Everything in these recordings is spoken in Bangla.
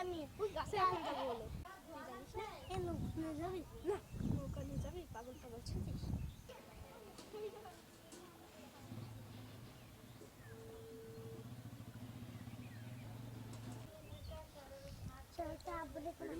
আমি ওই গাছে এখন যাব বলো। তুই জানিস না এ লোক নিয়ে যাবি? না নৌকা নিয়ে যাবি পাগল পাগল ছিস চল তারপরে কোনো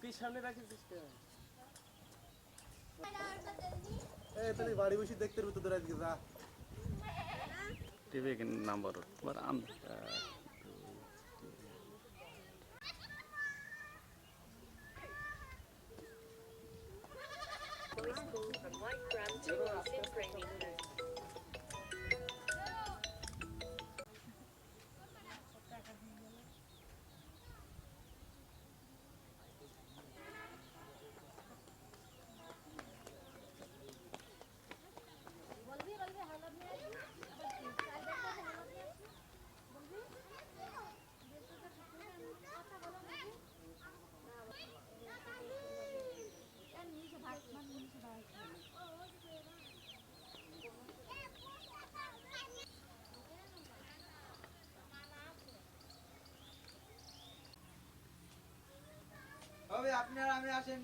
মুখের সামনে রাখিস তাহলে বাড়ি বসে দেখতে পারব তোদের আজকে যা। টিভি নাম্বার বারাম হবে আপনারা আমি আসেন।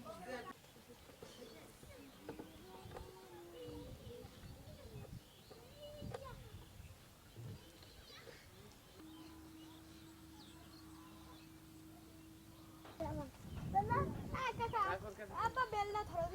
আপা বেলনা ধরো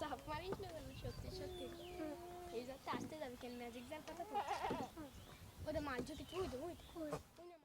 চাপ মারিস সত্যি সত্যি এই যাতে যাবি কেন? ম্যাজিক জাল কথা তো ওদের মাছ কিছু হইতো হইতো।